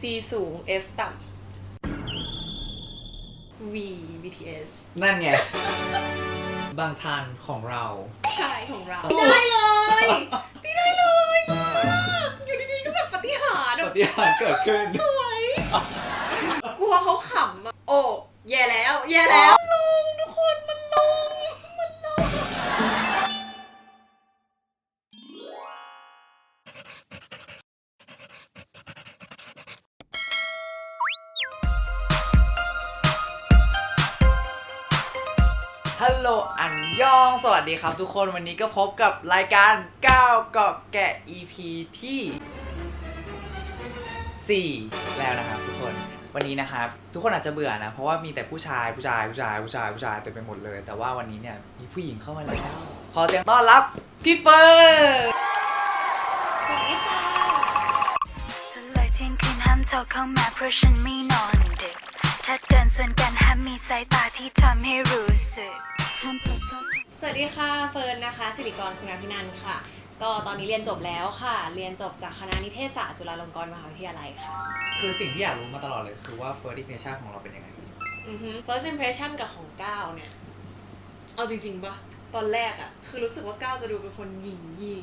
C สูง F ต่ำ V BTS นั่นไง บางทันของเราใช่ของเราสองได้เลยตีได้เลยมากอยู่ดีๆก็แบบปฏิหารย์ปแบบฏิหารย์เกิดขึ้น สวย กลัวเขาขำอะโอ้ แย่แล้ว แย่แล้วลง วัสดีครับทุกคนวันนี้ก็พบกับรายการก้าวเกาะแกะ EP ที่ 4 แล้วนะครับทุกคนวันนี้นะครับทุกคนอาจจะเบื่อนะ เพราะว่ามีแต่ผู้ชายผู้ชายผู้ชายผู้ชายผู้ชายเต็มไปหมดเลย แต่ว่าวันนี้เนี่ยมีผู้หญิงเข้ามาแล้วขอเสียงต้อนรับพี่เฟิร์นเลยเข้ามาเพราะฉันไม่นอนดึกถ้าเดินส่วนกันห้ามมีสายตาที่ทำให้รู้สึกห้ามโพสต์ข้า สวัสดีค่ะเฟิร์นนะคะสิริกรคุณาพินันท์ค่ะ ก็ตอนนี้เรียนจบแล้วค่ะ เรียนจบจากคณะนิเทศศาสตร์จุฬาลงกรณ์มหาวิทยาลัยค่ะ คือสิ่งที่อยากรู้มาตลอดเลยคือว่า first impression ของเราเป็นยังไง อือฮึ first impression กับของก้าวเนี่ย เอาจริงๆปะตอนแรกอะคือรู้สึกว่าก้าวจะดูเป็นคนหยิงยิง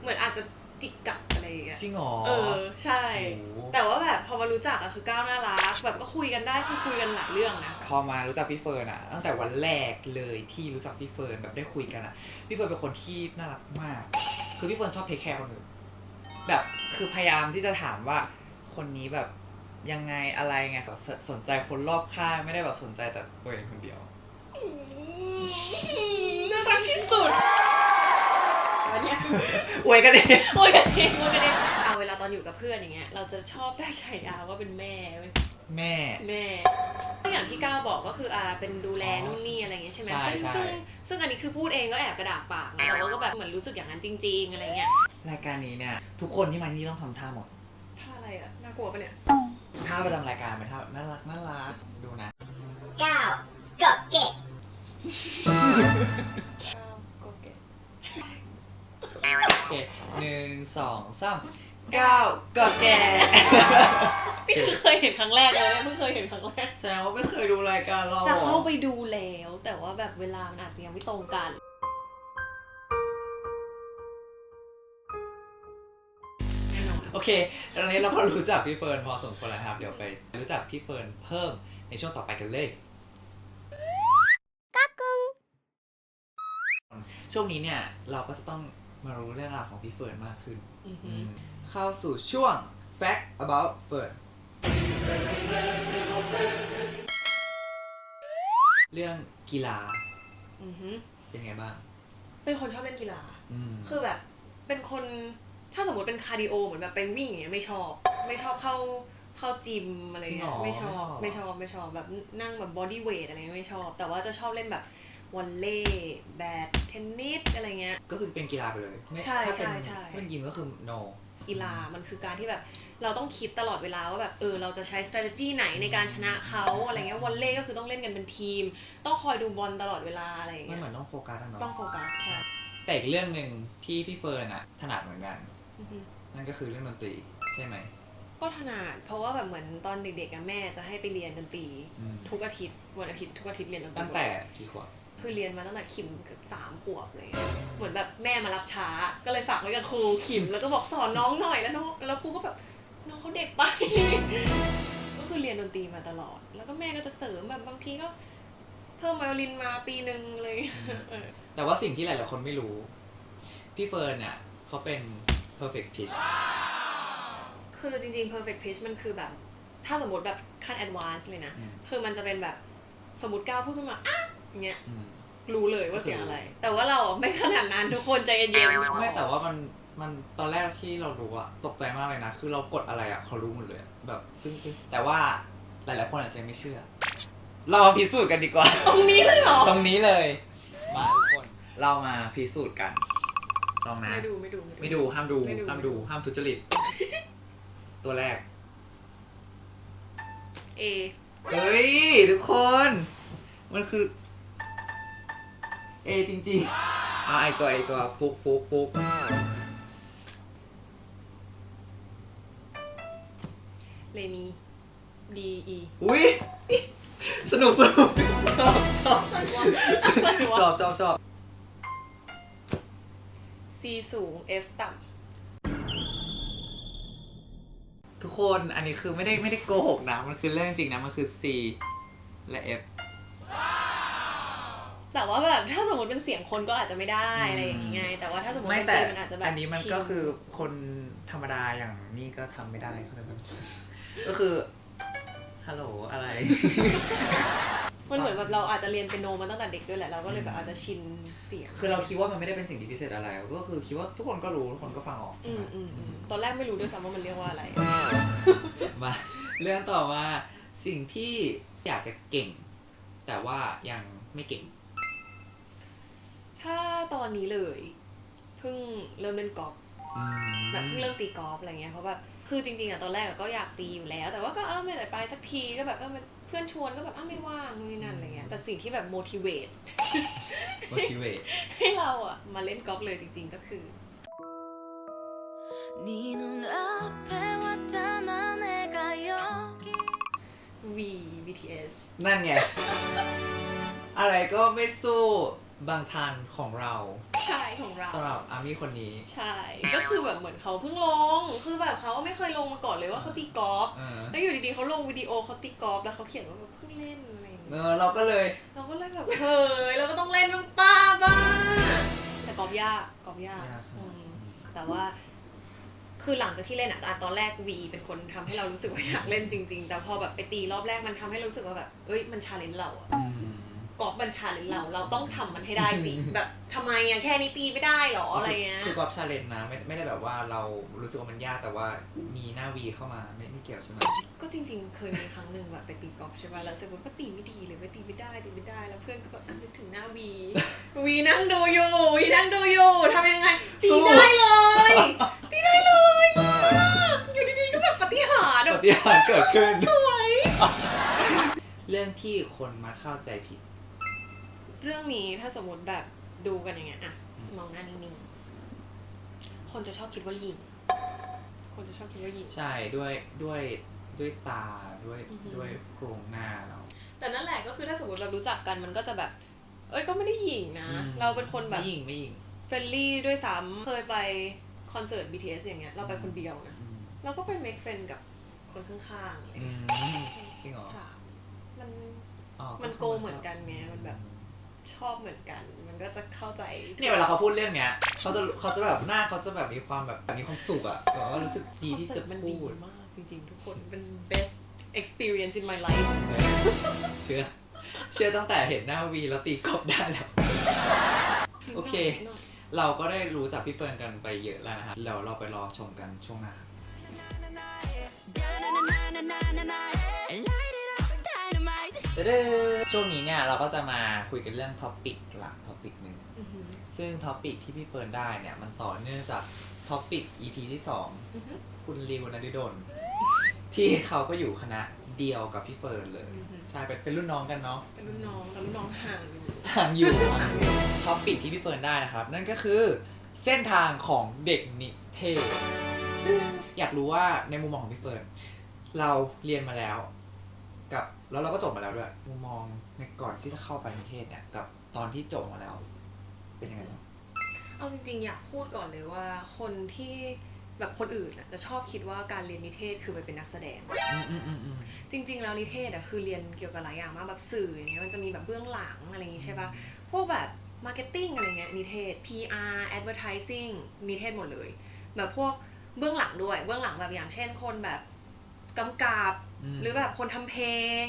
เหมือนอาจจะ จิกกัดอะไรอย่างเงี้ยจริงเหรอเออใช่ โอ้โหแต่ว่าแบบพอมารู้จักอะคือก้าวน่ารักแบบก็คุยกันได้คือคุยกันหลายเรื่องนะ พอมารู้จักพี่เฟิร์นอะตั้งแต่วันแรกเลยที่รู้จักพี่เฟิร์นแบบได้คุยกันอะพี่เฟิร์นเป็นคนที่น่ารักมาก คือพี่เฟิร์นชอบเทคแคร์คนอื่นแบบคือพยายามที่จะถามว่าคนนี้แบบยังไงอะไรไงแบบสสนใจคนรอบข้างไม่ได้แบบสนใจแต่ตัวเองคนเดียว น่ารักที่สุดวันเนี้ย อวยกันเองโอ้ยกันเองโอ้ยกันเองเอาเวลาตอนอยู่กับเพื่อนอย่างเงี้ยเราจะชอบได้ฉายาว่าเป็นแม่เว้ยแม่ แม่ก็อย่างที่ก้าวบอกก็คืออ่าเป็นดูแลนู่นนี่อะไรอย่างเงี้ยใช่ไหมใช่ซึ่งใช่ ซึ่งซึ่งอันนี้คือพูดเองก็แอบกระดากปากนะแต่ว่าก็แบบเหมือนรู้สึกอย่างนั้นจริง ๆ อะไรเงี้ยรายการนี้เนี่ยทุกคนที่มาที่นี่ต้องทำท่าหมด ท่าอะไรอะน่ากลัวปะเนี่ย ท่าประจำรายการเป็นท่าน่ารักน่ารักดูนะก้าวกับเกะ ก้าวโอเค โอ เคหนึ่งสองสามเก้าก็แก่นี่คือเคยเห็นครั้งแรกเลยเพิ่งเคยเห็นครั้งแรกแสดงว่าไม่เคยดูรายการเราจะเข้าหรอไปดูแล้ว แต่ว่าแบบเวลามันอาจจะยังไม่ตรงกันแน่นอนโอเคตอนนี้เราก็รู้จักพี่เฟิร์นพอสมควรแล้วนะครับ เดี๋ยวไป รู้จักพี่เฟิร์นเพิ่มในช่วงต่อไปกันเลยช่วงนี้เนี่ยเราก็จะต้อง มารู้เรื่องราวของพี่เฟิร์นมากขึ้น อือหือือมเข้าสู่ช่วง fact about เฟิร์นเรื่องกีฬาอือหือ เป็นไงบ้าง เป็นคนชอบเล่นกีฬา อืม คือแบบ เป็นคน ถ้าสมมติเป็นคาร์ดิโอเหมือนแบบไปวิ่งอย่างเงี้ยไม่ชอบ ไม่ชอบเข้าเข้าจิมอะไรเงี้ยไม่ชอบ ไม่ชอบไม่ชอบแบบนั่งแบบบอดี้เวทอะไรเงี้ยไม่ชอบ แต่ว่าจะชอบเล่นแบบ วอลเลย์แบดเทนนิสอะไรเงี้ย ก็คือเป็นกีฬาไปเลยไม่ใช่ถ้าเป็นใช่ใช่ถ้าเป็นยิมก็คือ no กีฬามันคือการที่แบบเราต้องคิดตลอดเวลาว่าแบบเออเราจะใช้ strategy ไหนในการชนะเขาอะไรเงี้ยวอลเลย์ก็คือต้องเล่นกันเป็นทีม ต้องคอยดูบอลตลอดเวลาอะไรอย่างมันเงี้ยเหมือนต้องโฟกัสอะเนาะต้องโฟกัสใช่แต่อีกเรื่องหนึ่งที่พี่เฟิร์นอะถนัดเหมือนกัน อือฮึ นั่นก็คือเรื่องดนตรีใช่ไหมก็ถนัดเพราะว่าแบบเหมือนตอนเด็กๆอะแม่จะให้ไปเรียนดนตรี อืมทุกอาทิตย์วันอาทิตย์ทุกอาทิตย์เรียนดนตรีตั้งแต่กี่ขวบ คือเรียนมาตั้งแต่ขิมเกือบสามขวบเลยเหมือนแบบแม่มารับช้า ก็เลยฝากไว้กับครูขิมแล้วก็บอกสอนน้องหน่อยแล้วน้องแล้วครูก็แบบน้องเขาเด็กไป ก็คือเรียนดนตรีมาตลอด แล้วก็แม่ก็จะเสริมแบบบางทีก็ เพิ่มไวโอลินมาปีหนึ่งเลยเออแต่ว่าสิ่งที่หลายๆคนไม่รู้ พี่เฟิร์นเนี่ยเขาเป็น perfect pitch คือจริงๆ perfect pitch มันคือแบบ ถ้าสมมติแบบขั้น advance เลยนะ อืม คือมันจะเป็นแบบสมมติก้าวพูดขึ้นมาอะอย่าง เงี้ยอืม รู้เลยว่าเสียงอะไร แต่ว่าเราไม่ขนาดนั้นทุกคนใจเย็นๆไม่แต่ว่ามันมันตอนแรกที่เรารู้อะตกใจมากเลยนะ คือเรากดอะไรอะเขารู้หมดเลยอะแบบตึ้งตึ้งแต่ว่าหลายๆคนอาจจะไม่เชื่อ เรามาพิสูจน์กันดีกว่า ตรงนี้เลยเหรอตรงนี้เลย มาทุกคน เรามาพิสูจน์กัน ลองนะ ไม่ดูไม่ดู ไม่ดูห้ามดูไม่ดู ห้ามดูห้ามทุจริต ตัวแรก เอ เฮ้ย ทุกคน มันคือ เอจริงๆเอาไอตัวไอตัวฟุกฟุกฟุกเลมี D E อุ้ยสนุกสนุกชอบชอบอะไรวะชอบชอบชอบ C สูง F ต่ทุกคนอันนี้คือไม่ได้ไม่ได้โกหกนะ มันคือเรื่องจริงนะ มันคือ C และ F ำ แต่ว่าแบบถ้าสมมติเป็นเสียงคนก็อาจจะไม่ได้อะไรอย่างงี้ไงแต่ว่าถ้าสมมติไม่เป็นแต่ตีมันอาจจะแบบอันนี้มันก็คือคนธรรมดาอย่างนี่ก็ทำไม่ได้เข้าใจไหมก็คือฮัลโหลอะไรมันเหมือนแบบเราอาจจะเรียนเป็นโนมาตั้งแต่เด็กด้วยแหละเราก็เลยแบบอาจจะชินเสียงคือเราคิดว่ามันไม่ได้เป็นสิ่งที่พิเศษอะไร ก็คือคิดว่าทุกคนก็รู้ทุกคนก็ฟังออกอืใช่ไหมมอืมอืมตอนแรกไม่รู้ด้วยซ้ำว่ามันเรียกว่าอะไรมาเรื่องต่อมาสิ่งที่อยากจะเก่ง แต่ว่ายังไม่เก่งถ้า ตอนนี้เลยเพิ่งเริ่มเล่นกอล์ฟแบบเพิ่งเริ่มตีกอล์ฟอะไรเงี้ยเพราะแบบคือจริงๆอะตอนแรกก็อยากตีอยู่แล้ว แต่ว่าก็เออไม่ได้ไปสักทีก็แบบเออเพื่อนชวนก็แบบอ้าไม่ว่างนู่นนี่นั่นอะไรเงี้ยแต่สิ่งที่แบบ motivate motivate ให้เราอะมาเล่นกอล์ฟเลยจริง ๆก็คือวี BTS นั่นไง อะไรก็ไม่สู้ บางทันของเราใช่ของเรา สำหรับอามี่คนนี้ ใช่ ก็คือแบบเหมือนเขาเพิ่งลง คือแบบเขาไม่เคยลงมาก่อนเลยว่าเขาตีกอล์ฟ เออแล้วอยู่ดีๆเขาลงวิดีโอเขาตีกอล์ฟแล้วเขาเขียนว่าแบบเพิ่งเล่นอะไรอย่างเอเงี้ยอเราก็เลยเราก็เลยแบบเฮ้ยเราก็ต้องเล่นบ้างป้าบ้าแต่กอล์ฟยากกอล์ฟยากยากใช่ไหมอืมแต่ว่า คือหลังจากที่เล่นอะอะตอนแรกวีเป็นคนทำให้เรารู้สึกว่าอยากเล่นจริง ๆ แต่พอแบบไปตีรอบแรกมันทำให้เรารู้สึกว่าแบบเอ้ยมันชาเลนจ์เราอะ อืม กอล์ฟมันชาเลนจ์เรา เราต้องทำมันให้ได้สิ แบบทำไมอะแค่นี้ตีไม่ได้หรออะไรเงี้ยคือกอล์ฟชาเลนจ์นะไม่ไม่ได้แบบว่าเรารู้สึกว่ามันยากแต่ว่ามีหน้าวีเข้ามาไม่ไม่เกี่ยวใช่ไหมก็จริง ๆ เคยมีครั้งหนึ่งแบบไปตีกอล์ฟใช่ป่ะแล้วเสร็จปุ๊บก็ตีไม่ดีเลยไม่ตีไม่ได้ตีไม่ได้แล้วเพื่อนก็แบบอะนึกถึงหน้าวี วีนั่งดูอยู่วีนั่งดูอยู่ทำยังไงตีสู้ได้เลยตีได้เลยมากอยู่ดีๆก็แบบปฏิหารย์ปแบบฏิหารย์เกิดขึ้นสวยเรื่องที่คนมาเข้าใจผิด เรื่องนี้ถ้าสมมติแบบดูกันอย่างเงี้ยอะมองหน้านิ่งๆคนจะชอบคิดว่ายิง คนจะชอบคิดว่ายิง ใช่ด้วยด้วยด้วยตาด้วยอือฮึ ด้วยโครงหน้าเรา แต่นั่นแหละก็คือถ้าสมมติเรารู้จักกันมันก็จะแบบ เอ้ยก็ไม่ได้หยิงนะเราเป็นคนแบบไม่ยิงไม่ยิงเฟรนลี่ด้วยซ้ำเคยไปคอนเสิร์ต BTS อย่างเงี้ยเราไปคนเดียวนะ อืมเราก็ไป make friend กับคนข้างๆอะไรอืเงี้ยมจริงเหรอค่ะมัน อ๋อมันโกเหมือนกันไงมันแบบ ชอบเหมือนกัน มันก็จะเข้าใจเนี่ยเวลาเขาพูดเรื่องเนี้ยเขาจะเขาจะแบบหน้าเขาจะแบบมีความแบบมีความสุขอะแบบว่ารู้สึกดีที่จะมันพูดีดมากจริงๆ ทุกคนเป็น best experience in my life เชื่อ เชื่อตั้งแต่เห็นหน้าวีแล้วตีกอล์ฟได้แล้ว โอเค เราก็ได้รู้จักพี่เฟิร์นกันไปเยอะแล้วนะฮะแล้วเราไปรอชมกันช่วงหน้า เด้อช่วงนี้เนี่ยเราก็จะมาคุยกันเรื่องท็อปิกหลักท็อปิกหนึ่งอือหือซึ่งท็อปิกที่พี่เฟิร์นได้เนี่ยมันต่อเนื่องจากท็อปิก EP ที่อือหือ2คุณริวนดิดลที่เขาก็อยู่คณะเดียวกับพี่เฟิร์นเลยอือหือใช่เป็นเป็นรุ่นน้องกันเนาะ เป็นรุ่นน้องแล้วรุ่นน้องห่างอยู่ห่างอยู่ห่างอยู่ท็อปิกที่พี่เฟิร์นได้นะครับ นั่นก็คือเส้นทางของเด็กนิเทศ อยากรู้ว่าในมุมมองของพี่เฟิร์นเราเรียนมาแล้ว กับแล้วเราก็จบมาแล้วด้วยมุมมองในก่อนที่จะเข้าไปนิเทศเนี่ยกับตอนที่จบมาแล้ว เป็นยังไงบ้างเอาจริงๆ อยากพูดก่อนเลยว่าคนที่แบบคนอื่นน่ะจะชอบคิดว่าการเรียนนิเทศคือไปเป็นนักแสดง อืมอืมอืมอืม จริง ๆ แล้วนิเทศอะคือเรียนเกี่ยวกับหลายอย่างมากแบบสื่ออย่างเงี้ยมันจะมีแบบเบื้องหลังอะไรอย่างงี้ใช่ปะพวกแบบมาร์เก็ตติ้งอะไรเงี้ยนิเทศ PR advertising นิเทศหมดเลย แบบพวกเบื้องหลังด้วย เบื้องหลังแบบอย่างเช่นคนแบบกำกับม หรือแบบคนทำเพลง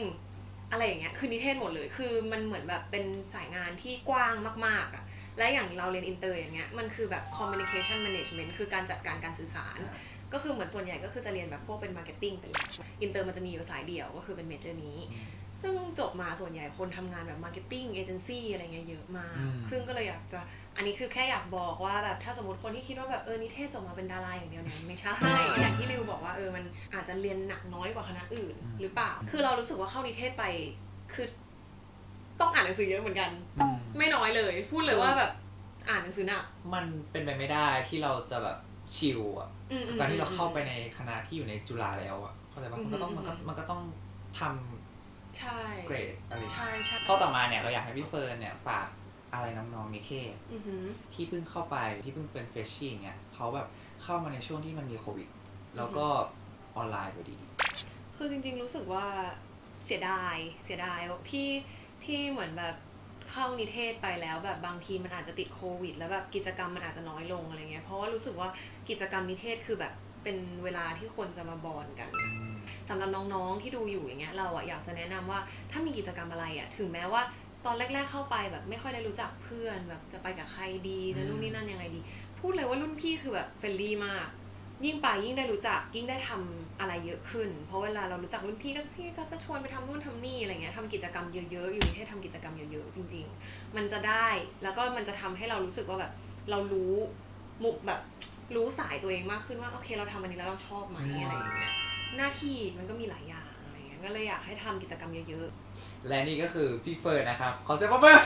อะไรอย่างเงี้ยคือนิเทศหมดเลย คือมันเหมือนแบบเป็นสายงานที่กว้างมาก ๆอะและอย่างเราเรียนอินเตอร์อย่างเงี้ยมันคือแบบ communication management คือการจัดการการสื่อสาร ก็คือเหมือนส่วนใหญ่ก็คือจะเรียนแบบพวกเป็นมาร์เก็ตติ้งเป็นหลักอินเตอร์มันจะมีอยู่สายเดียวก็คือเป็นเมเจอร์นี้อืมซึ่งจบมาส่วนใหญ่คนทำงานแบบมาร์เก็ตติ้งเอเจนซี่อะไรเงี้ยเยอะมากอืมซึ่งก็เลยอยากจะ อันนี้คือแค่อยากบอกว่าแบบถ้าสมมติคนที่คิดว่าแบบเออนิเทศจบมาเป็นดาราอย่างเดียวเนี่ยไม่ใช่อย่างที่ริวบอกว่าเออมันอาจจะเรียนหนักน้อยกว่าคณะอื่น หรือเปล่า คือเรารู้สึกว่าเข้านิเทศไปคือต้องอ่านหนังสือเยอะเหมือนกันอืมไม่น้อยเลย พูดเลยว่าแบบอ่านหนังสือหนักมันเป็นไปไม่ได้ที่เราจะแบบชิลอะอืมอืมการที่เราเข้าไปในคณะที่อยู่ในจุฬาแล้วอะเข้าใจปะมันก็ต้องอืมมันก็มันก็ต้องทใช่ำเกรดอะไรใช่ใช่ข้อต่อมาเนี่ยเราอยากให้พี่เฟิร์นเนี่ยฝาก อะไรน้องๆนิเทศอือหือ ที่เพิ่งเข้าไปที่เพิ่งเป็นเฟรชชี่อย่างเงี้ยเขาแบบเข้ามาในช่วงที่มันมีโควิด แล้วก็ออนไลน์พอดี คือจริงๆรู้สึกว่าเสียดายเสียดายที่ที่เหมือนแบบเข้านิเทศไปแล้ว แบบบางทีมันอาจจะติดโควิด แล้วแบบกิจกรรมมันอาจจะน้อยลงอะไรเงี้ยเพราะว่ารู้สึกว่ากิจกรรมนิเทศคือแบบเป็นเวลาที่คนจะมาบอนกัน สำหรับน้องๆที่ดูอยู่อย่างเงี้ยเราอะอยากจะแนะนำว่าถ้ามีกิจกรรมอะไรอะถึงแม้ว่า ตอนแรก ๆ เข้าไปแบบไม่ค่อยได้รู้จักเพื่อนแบบจะไปกับใครดีจะนู่นนี่นั่นยังไงดี พูดเลยว่ารุ่นพี่คือแบบเฟรนลี่มาก ยิ่งไปยิ่งได้รู้จักยิ่งได้ทำอะไรเยอะขึ้น เพราะเวลาเรารู้จักรุ่นพี่ก็พี่ก็จะชวนไปทำนู่นทำนี่อะไรเงี้ยทำกิจกรรมเยอะๆ อยู่ให้ทำกิจกรรมเยอะๆจริง ๆ มันจะได้แล้วก็มันจะทำให้เรารู้สึกว่าแบบเรารู้มุกแบบรู้สายตัวเองมากขึ้นว่าโอเคเราทำอันนี้แล้วเราชอบไหมอะไรอย่างเงี้ยหน้าที่มันก็มีหลายอย่างอะไรเงี้ยก็เลยอยากให้ทำกิจกรรมเยอะ และนี่ก็คือพี่เฟิร์นนะครับ ขอเสียงปรบมือ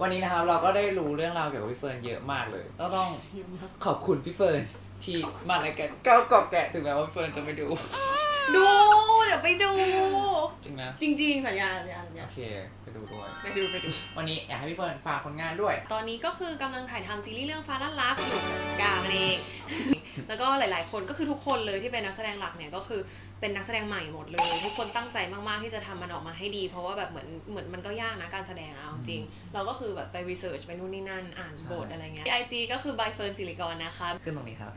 วันนี้นะครับเราก็ได้รู้เรื่องราวเกี่ยวกับพี่เฟิร์นเยอะมากเลยก็ต้องๆขอบคุณพี่เฟิร์นที่มาในการก้าวกอบแกะถึงแม้ว่าพี่เฟิร์นจะไม่ดู ดู เดี๋ยวไปดู จริงนะ จริง ๆ สัญญาสัญญาสัญญาโอเค ไปดูด้วย ไปดูไปดู วันนี้อยากให้พี่เฟิร์นฝากผลงานด้วย ตอนนี้ก็คือกำลังถ่ายทำซีรีส์เรื่องฟ้าล้านรักอยู่กลางนั่นเอง แล้วก็หลาย ๆ คนก็คือทุกคนเลยที่เป็นนักแสดงหลักเนี่ยก็คือเป็นนักแสดงใหม่หมดเลย ทุกคนตั้งใจมาก ๆ ที่จะทำมันออกมาให้ดี เพราะว่าแบบเหมือนเหมือนมันก็ยากนะการแสดงอะเอาจริง เราก็คือแบบไปรีเสิร์ชไปนู่นนี่นั่นอ่านบทอะไรเงี้ยไอจีก็คือใบเฟิร์นสิริกรนะคะขึ้นตรงนี้ครับ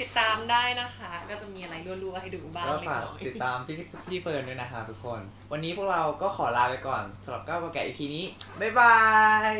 ติดตามได้นะคะ ก็จะมีอะไรรั่ว ๆ ให้ดูบ้างก็เล็กฝากน้อยติดตามพี่พี่เฟิร์นด้วยนะครับทุกคน วันนี้พวกเราก็ขอลาไปก่อนสำหรับก้าวกอบแกะ EP นี้บ๊ายบาย